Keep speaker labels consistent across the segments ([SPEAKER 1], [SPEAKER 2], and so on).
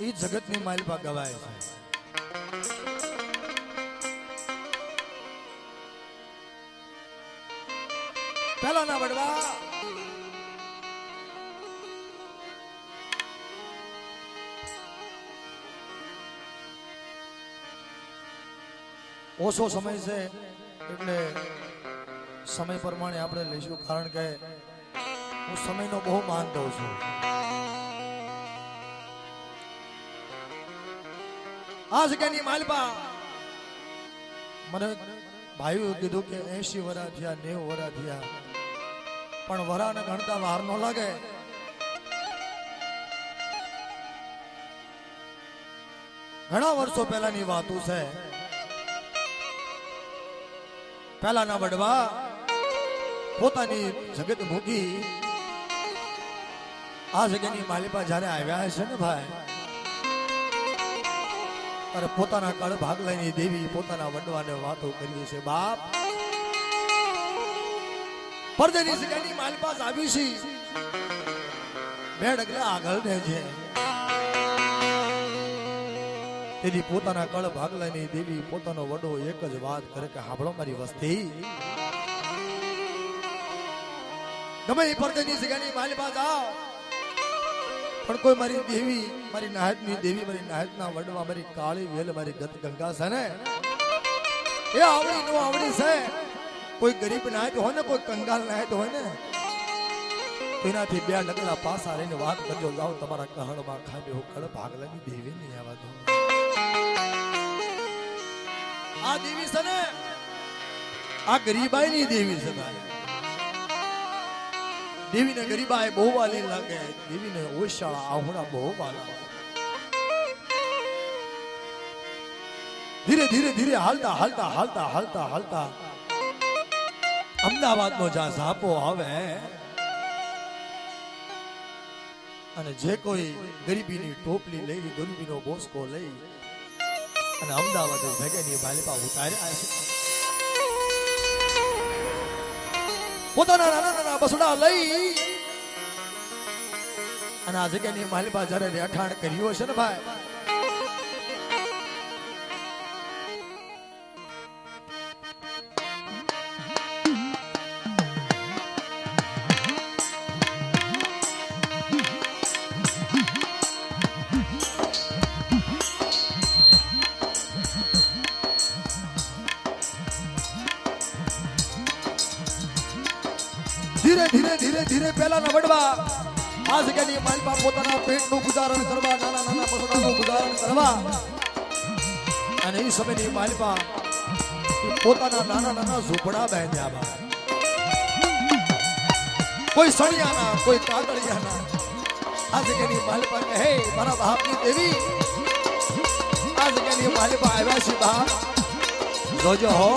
[SPEAKER 1] એ જગતની માલપા ગવાય છે. પેલો ના વડવા ઓછો સમય છે એટલે સમય પ્રમાણે આપણે લઈશું, કારણ કે હું સમયનો બહુ માન દઉં છું. આ જગ્યાની માલપા. મને ભાઈઓ કીધું કે એસી વરા થયા, નેવ વરા થયા. પણ વરાને ગણતા વાર ન લાગે. ઘણા વર્ષો પહેલાની વાતો છે. પહેલાના વડવા પોતાની જગત મૂકી આ જગ્યાની માલિપા જ્યારે આવ્યા છે ને ભાઈ ત્યારે પોતાના કળ ભાગ લઈ દેવી પોતાના વડવાને વાતો કરીએ છે બાપ પરદેની જગ્યાની માલ પાસ આવી છે. બે ડગલા આગળ ને છે. તેની પોતાના કળ ભાગ લઈને દેવી પોતાનો વડો એક જ વાત કરે કે હાંભળો મારી વસ્તી. ગમે પરદેની જગ્યાની મારી પાસ આવ. પણ કોઈ મારી દેવી, મારી નાયતની દેવી, મારી નાયતના વડવા મારી કાળી વેલ, મારી ગત ગંગા છે ને? એ આવડી નો આવડી છે. કોઈ ગરીબ નાયત હોય ને, કોઈ કંગાલ નાયત હોય ને તેનાથી બે નકલા પાસા રહીને વાત કરજો. જાઓ તમારા કહણમાં ખાલી હું કળ ભાગલાની દેવી નહીં આવા દો આ દેવી છે ને? આ ગરીબાઈની દેવી છે ભાઈ. દેવીને એ બહુ વાલી લાગે. દેવીને ઓશાળા આહુડા બહુ વાલા. ધીરે ધીરે ધીરે હાલતા હાલતા હાલતા હાલતા હાલતા અમદાવાદનો જ્યાં ઝાપો આવે અને જે કોઈ ગરીબીની ટોપલી લઈ, ગરીબીનો બોસકો લઈ અને અમદાવાદ જગ્યાની માલિપા ઉતાર્યા છે. પોતાના નાના નાના બસડા લઈ. અને આ જગ્યાની માલિપા જ્યારે રહેઠાણ કર્યું હશે ને ભાઈ ધીરે ધીરે ધીરે ધીરે પેલા નવડવા આ જગ્યાની માલપા પોતાના પેટનું ગુજારણ કરવા, નાના નાના પશુડાનું ગુજારણ કરવા. અને એ સમયની માલપા પોતાના નાના નાના ઝૂંપડા બાંધ્યા બા કોઈ સળિયાના, કોઈ કાગળિયાના. આ જગ્યાની માલપા કહે મારા બાપની દેવી આ જગ્યાની માલપા આવ્યા છે બા જોજો હો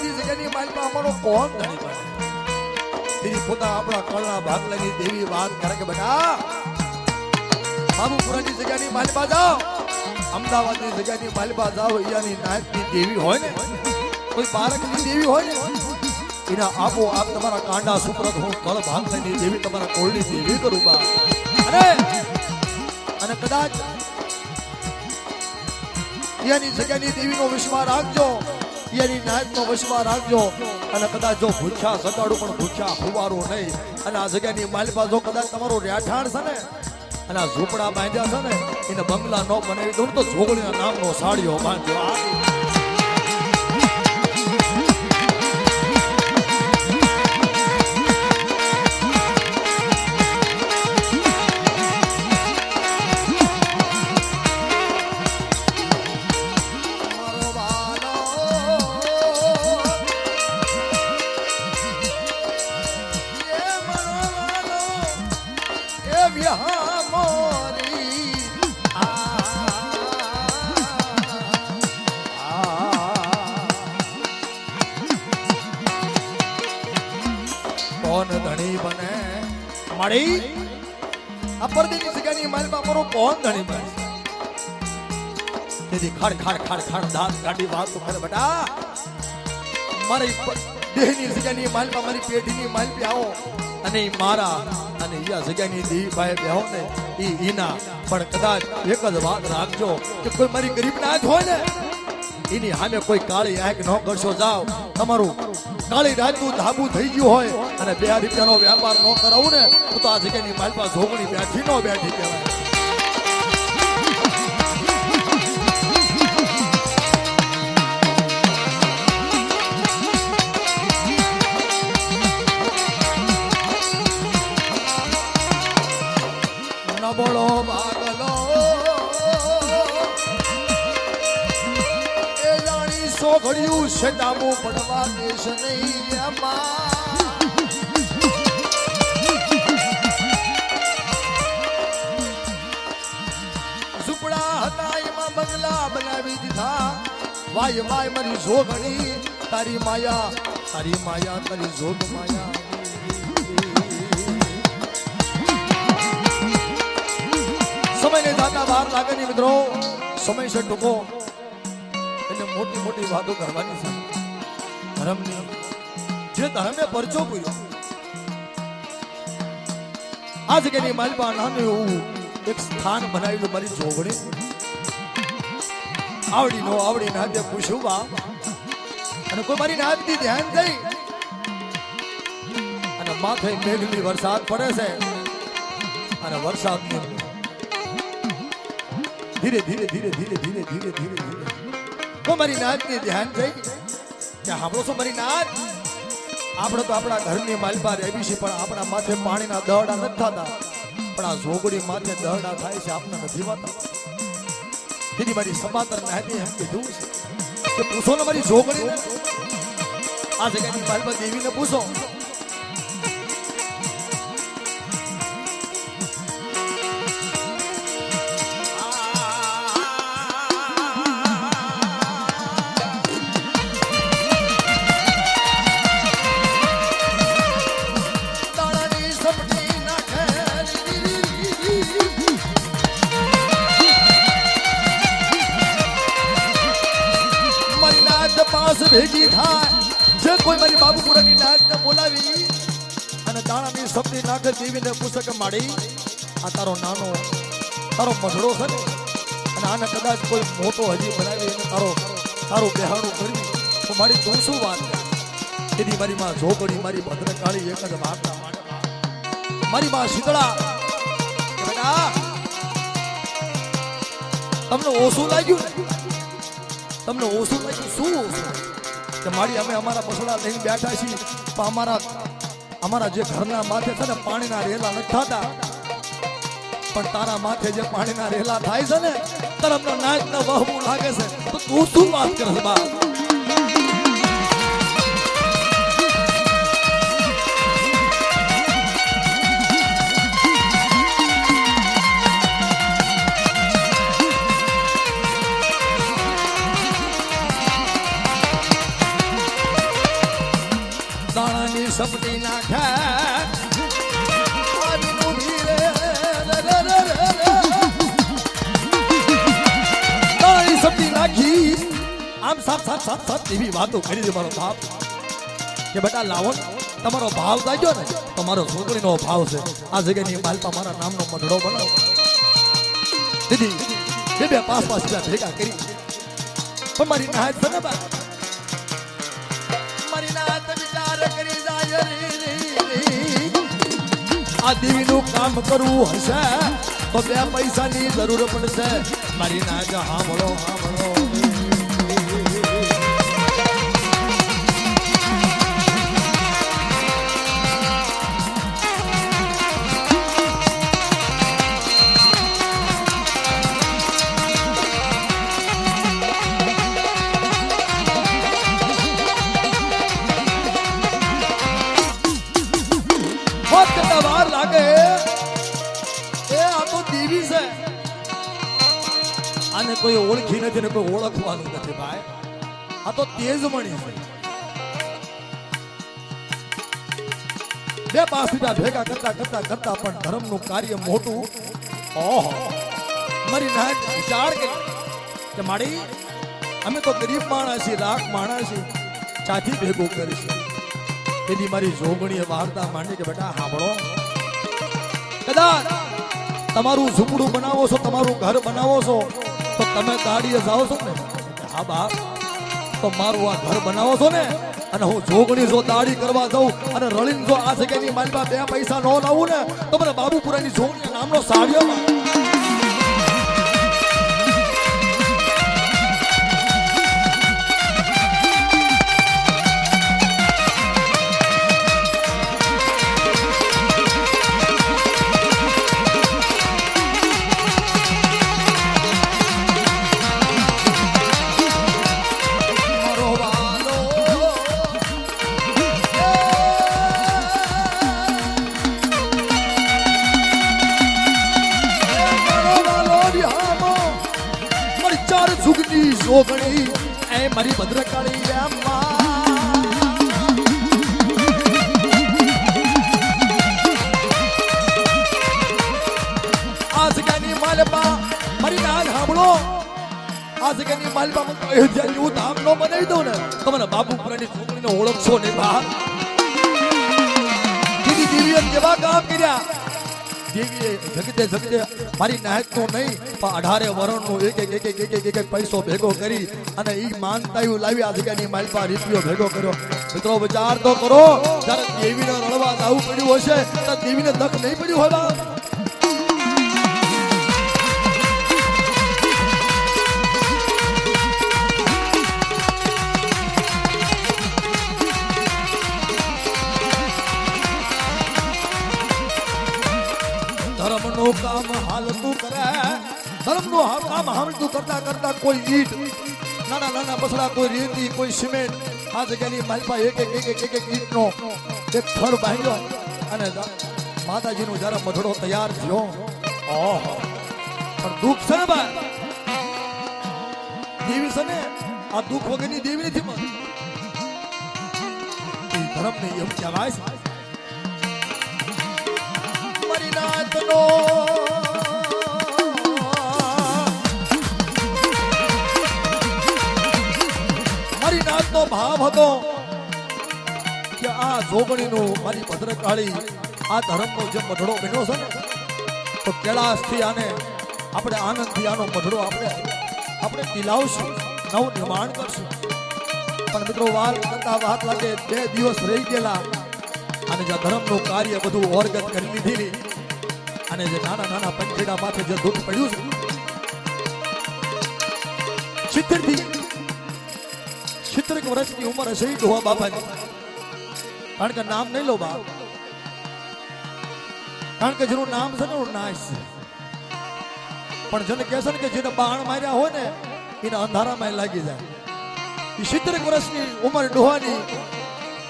[SPEAKER 1] બાબુપુરાની જગ્યાની માલપા અમારો કોણ ધણી બને? તેની પોતા આપણા કળના ભાગલાની દેવી વાત કરે કે બેટા, બાબુપુરાની જગ્યાની માલબા જાઓ. અમદાવાદની જગ્યાની માલબા જાઓ, અહીંયાની નાયકની દેવી હોય ને, કોઈ બાળકની દેવી હોય ને, એના આપો આપ તમારા કાંડા સુપ્રત હું કળ ભાગલાની દેવી તમારા કોળની દેવી કરું બા. અને કદાચ અહીંયાની જગ્યાની દેવીનો વિશ્વાસ રાખજો. એની નાયકનો વિશ્વાસ રાખજો અને કદાચ જો ભૂખ્યા સગાડું પણ ભૂખ્યા હુવારો નહીં. અને આ જગ્યાની માલિપા જો કદાચ તમારું રહેઠાણ છે ને, અને આ ઝૂંપડા બાંધ્યા છે ને, એને બંગલા ન બનાવી દઉં તો જોગણીના નામનો સાડીઓ બાંધ્યો. ખાડ ખાડ ખાડ ખાડ દાંત કાઢી વાત કરે બટા. મારી દેહની જગ્યાની માલમાં, મારી પેઢીની માલ પે આવો. અને મારા અને ઈયા જગ્યાની ભાઈ બેહો ને ઈ ઈના. પણ કદાચ એક જ વાત રાખજો કે કોઈ મારી ગરીબ ના જ હોય ને, એની સામે કોઈ કાળી આંખ ન કરશો. જાવ તમારું કાળી રાતનું ધાબુ થઈ ગયું હોય અને બે રૂપિયાનો વ્યાપાર ન કરાવું ને, તો આ જગ્યાની માલપા ઝોગણી બેઠી ન બેઠી કહેવાય. નબળો ભાગલો એ જાણી સોઘડિયું છે ડાબુ પડવા દેશ નહીં ઝૂંપડા હતા એમાં બંગલા બનાવી દીધા. વાય વાય, મારી જોગણી, તારી માયા તારી માયા, તારી જોગ માયા. સમયને જાતા વાર લાગે ને મિત્રો. સમય છે ટૂંકો. એટલે મોટી મોટી વાતો કરવાની છે. ધર્મની. જે ધર્મે પરચો પૂર્યો. આ જગ્યાની માલપા નાનું એવું એક સ્થાન બનાવેલું મારી જોગણી. આવડી નો આવડી નાતે પૂછ્યું બા. અને કોઈ મારી નાતની ધ્યાન થઈ. અને માથે મેઘની વરસાદ પડે છે. અને વરસાદની ધીરે ધીરે ધીરે ધીરે ધીરે ધીરે ધીરે ધીરે. તો મારી નાથને ધ્યાન થઈ કે સાંભળો છો મારી નાત? આપણે તો આપણા ઘરની માલપા રહેવી છે, પણ આપણા માથે પાણીના દહડા નથી થતા. પણ આ ઝોગડી માથે દહડા થાય છે, આપને નથી વાતા તેથી મારી સમાતર નાતી એમ કીધું છે કે પૂછો ને મારી ઝોગડી આ જગ્યાની માલપા દેવીને પૂછો. પાસ ભેગી થાય. જે કોઈ મારી બાબુપુરાની નાચને બોલાવી અને દાણાની સપની નાખે દેવીને પુસ્તક માડી આ તારો નાનો, તારો મઢડો છે અને આને કદાચ કોઈ મોટો હજી બનાવી અને તારો, તારું બેહાડું કરી તો મારી તું શું વાત તેની મારી માં ઝોપડી, મારી ભદ્રકાળી એક જ વાર્તા. મારી માં શીતળા તમને ઓછું લાગ્યું? ને તમને ઓછું થયું શું ઓછું? કે મારી અમે અમારા પસોડા લઈને બેઠા છીએ, પણ અમારા અમારા જે ઘરના માથે છે ને પાણીના રેલા નથી થતા. પણ તારા માથે જે પાણીના રેલા થાય છે ને તારે અમને નાચ ને વહવું લાગે છે. તો તું શું વાત કરે બા દાણાની સપટી નાખે. સપટી નાખી. આમ સાફ સાફ સાફ સાફ એવી વાતો કરી દે મારો બાપ. કે બેટા, લાવો તમારો ભાવ જાગ્યો ને. તમારો છોકરીનો ભાવ છે. આ જગ્યાની માલપા મારા નામનો મઢડો બનાવો. દીદી, બે બે પાસ પાસ ભેગા કરી. પણ મારી નાચ છે ને આ દેવીનું કામ કરવું હશે તો બે પૈસાની જરૂર પડશે. મારી નાચ હાંભળો હાંભળો કોઈ ઓળખી નથી ને કોઈ ઓળખવાનું નથી ભાઈ. આ તો તેજમણી છે. બે પાસુડા ભેગા કરતા કરતા કરતા પણ ધર્મનું કાર્ય મોટું. ઓહો. મારી નાક વિચાર કે માડી, અમે તો ગરીબ માણસ છીએ, લાખ માણસ છીએ. ચાથી ભેગું કરીશું. એની મારી જોગણીએ વાર્તા માંડી કે બેટા સાંભળો. કદાચ તમારું ઝૂંપડું બનાવો છો, તમારું ઘર બનાવો છો તો તમે દાડીએ જાઓ છો ને? હા બા, તો મારું આ ઘર બનાવો છો ને? અને હું જોગણી જો દાડી કરવા જાઉં અને રળીને જો આ જગ્યાની માલમાં બે પૈસા ન લાવું ને, તો મને બાબુપુરાની જોગણી નામનો સાડીઓ ચાર જુગની જોગણી. એ મારી ભદ્રકાળી આ જગ્યાની માલપા મારી નાગ સાંભળો આ જગ્યાની માલપા અયોધ્યા જેવું ધામ નો બનાવી દઉં ને તો મને બાબુપુરાની છોકરીને ઓળખશો નહીં બા. દીદી દેવીએ કેવા કામ કર્યા. દેવીએ જગતે જગતે મારી નાયક તો નહીં, પણ અઢારે વરણનો એક એક એક એક એક એક પૈસો ભેગો કરી અને એ માનતાયું લાવી આ જગ્યાની માલપા રીતિયો ભેગો કર્યો. મિત્રો, વિચાર તો કરો, જ્યારે દેવીને રળવા જવું પડ્યું હશે ત્યારે દેવીને દખ નહીં પડ્યું હોય ધર્મનું કામ હાલતું કરે. ધર્મનું કામ હાલતું કરતા કરતા કોઈ ઈટ, નાના નાના પછડા કોઈ રેતી, કોઈ સિમેન્ટ આ જગ્યાની માલપા, એક એક એક એક એક ઈટનો એક થર બાંધ્યો અને માતાજી માતાજીનો જ્યારે મઢડો તૈયાર થયો, ઓહો. પણ દુઃખ છે ને દેવી છે ને, આ દુઃખ વગરની દેવી નથી મળતી. ધર્મને એમ કહેવાય મારી નાતનો ભાવ હતો કે આ જોગણીનું મારી ભદ્રકાળી આ ધર્મનો જે મઢડો બન્યો છે ને, તો કેળાશથી આને આપણે આનંદથી આનો મઢડો આપણે આપણે દિલાવશું નવું નિર્માણ કરશું. પણ મિત્રો વાર કરતા વાત લાગે, બે દિવસ રહી ગયેલા, અને જે ધર્મનું કાર્ય બધું ઓર્ગત કરી લીધેલી અને જે નાના નાના પંખીડા માથે જે દુઃખ પડ્યું છે સિત્તેરથી વર્ષની ઉંમર હશે ડોહા બાપાની. કારણ કે નામ નહીં લો બા કારણ કે જેનું નામ છે ને નાશ છે. પણ જેને કહે ને કે જેને બાણ માર્યા હોય ને, એને અંધારામાં લાગી જાય. એ સિત્તેર વર્ષની ઉંમર ડોહાની.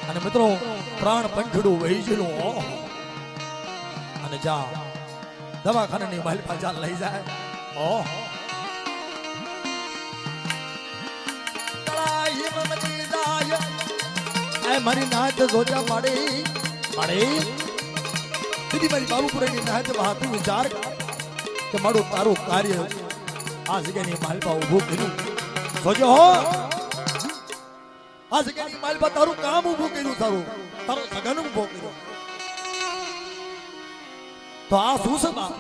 [SPEAKER 1] અને મિત્રો, પ્રાણ પંખડું વહી ઓહો. અને જા. દવાખાનાની માલ પાછા લઈ જાય. ઓહો. મારી નાત જોજા પાડી. પાડી. દીદી મારી બાબુપુરાની નાચ બહાતું વિચાર કે મારું તારું કાર્ય આ જગ્યાની માલપા ઊભું કર્યું. જોજો હો. આ જગ્યાની માલપા તારું કામ ઊભું કર્યું તારું. તારું સગન ઊભો કર્યો. તો આ શું છે બા?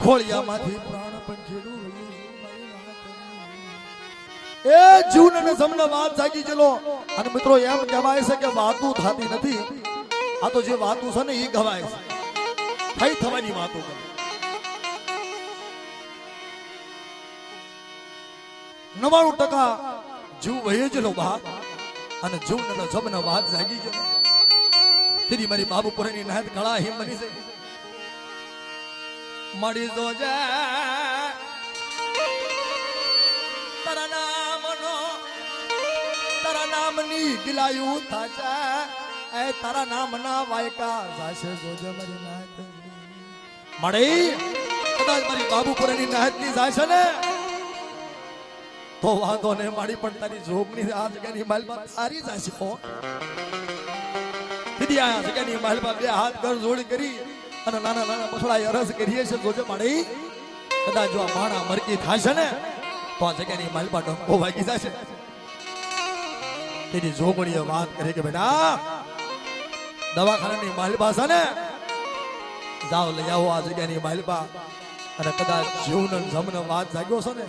[SPEAKER 1] ખોળિયામાંથી પ્રાણ પણ નાતની. એ જીવન જમને વાત જાગી ગયેલો. અને મિત્રો એમ કહેવાય છે કે વાતું થતી નથી. આ તો જે વાતું છે ને એ ગવાય છે. થઈ થવાની વાતો કરે. નવાણું ટકા જીવ વહી ગયેલો વાત અને જીવન જમને વાત જાગી ગયેલો. તેરી મારી બાબુપુરાની નાયત કળા હિમ બની છે મળી તો જા તારા નામનો તારા નામની ગિલાયું થાશે એ તારા નામના વાયકા જાશે જોજે મારી નાયત મળી કદાચ મારી બાબુપુરાની નાયતની જાશે ને તો વાંધો ને મારી પણ તારી જોગણી આ જગ્યાની માલમાં સારી જશે હો દીદી આ જગ્યાની માલમાં બે હાથ ઘર જોડી કરી અને નાના નાના મસળા અરસ કરીએ છે મરકી થાશે ને, તો આ વાત કરી કે, બેટા, દવાખાનાની માલપા છે ને, જાઓ લઈ આવો આ જગ્યાની માલપા અને કદાચ જીવન જમન વાત જાગ્યો છે ને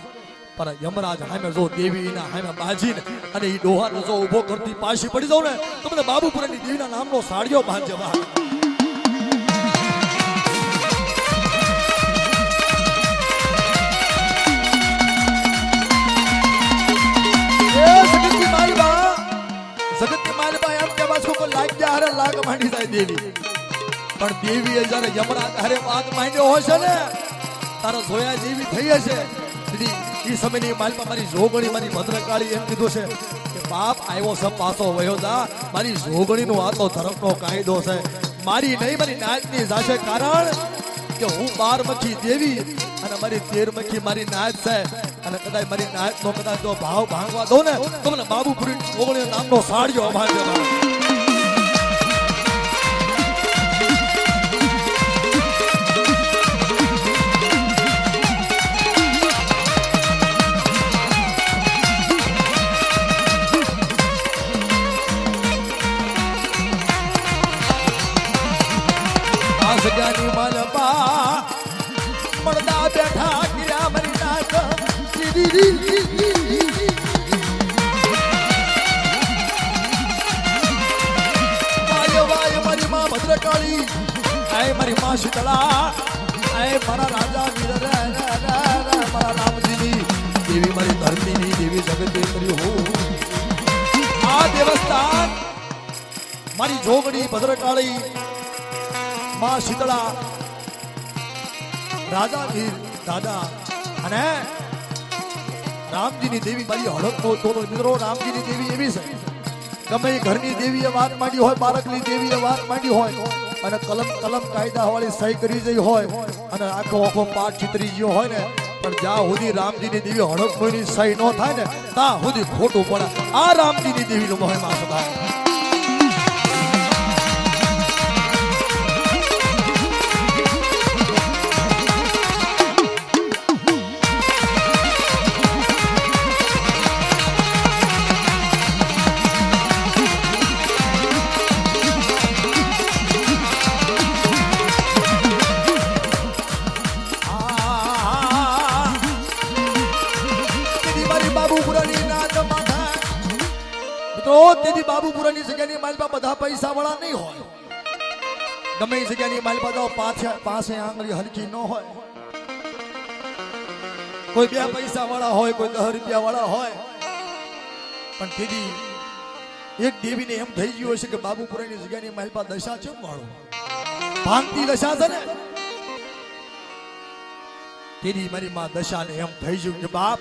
[SPEAKER 1] પર યમરાજ હામે જો દેવી ના હામે બાજીને અને ઈ ડોહાને જો ઊભો કરતી પાછી પડી જાવ ને, તો મને બાબુપુરાની દેવીના નામનો સાડિયો બાંધજે બા. એ લાગ માંડી જાય દેવી. પણ દેવીએ જ્યારે યમરાજ હારે વાત માંડ્યો હશે ને તારો જોયા જેવી થઈ હશે. દીદી એ સમયની માલમાં મારી જોગણી, મારી ભદ્રકાળી એમ કીધું છે કે બાપ આવ્યો છે પાછો વયો જા મારી જોગણીનો આ તો ધર્મનો કાયદો છે. મારી નહીં, મારી નાચની જાશે કારણ કે હું બાર મખી દેવી અને મારી તેર મખી મારી નાચ છે. અને કદાચ મારી નાચ નો કદાચ જો ભાવ ભાંગવા દો ને, તો મને બાબુપુરી જોગણી નામનો સાડ્યો ભાંગે ભદ્રકાળી. આય, મારી માં શીતળા. આય, મારા રાજા વીર મારા રામજીની. દેવી મારી ધરતીની દેવી જગતેશ્વરી હો આ દેવસ્થાન મારી જોગણી ભદ્રકાળી માં શીતળા, રાજા વીર દાદા અને રામજીની દેવી મારી હડકનો તોલો મિત્રો, રામજીની દેવી એવી છે. એ ઘરની દેવીએ વાત માંડી હોય, બાળકની દેવીએ વાત માંડી હોય, અને કલમ કલમ કાયદા વાળી સહી કરી જઈ હોય, અને આખો આખો પાઠ ચિતરી ગયો હોય ને, પણ જ્યાં સુધી રામજીની દેવી હડકમોની સહી ન થાય ને, ત્યાં સુધી ખોટું પડે. આ રામજીની દેવીનો મહિમા સદા ગમે જગ્યાની માલપા જાઓ પાછે પાસે આંગળી હલકી ન હોય. કોઈ બે પૈસા વાળા હોય, કોઈ દસ રૂપિયા વાળા હોય. પણ દીદી એક દેવીને એમ થઈ ગયું હશે કે બાબુપુરાની જગ્યાની માલપા દશા છે વાળું? ભાંગતી દશા છે ને? તેની મારી માં દશાને એમ થઈ ગયું કે બાપ,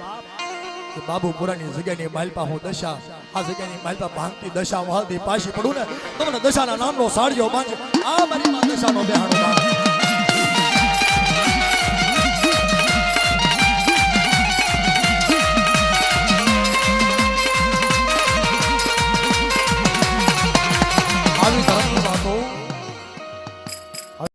[SPEAKER 1] કે બાબુપુરાની જગ્યાની માલપા હું દશા આ જગ્યાની માલતા ભાંગતી દશા વાળતી પાછી પડું ને. તમને મને દશાના નામનો સાડીઓ બાંધજો આ મારી દશાનો બાંધ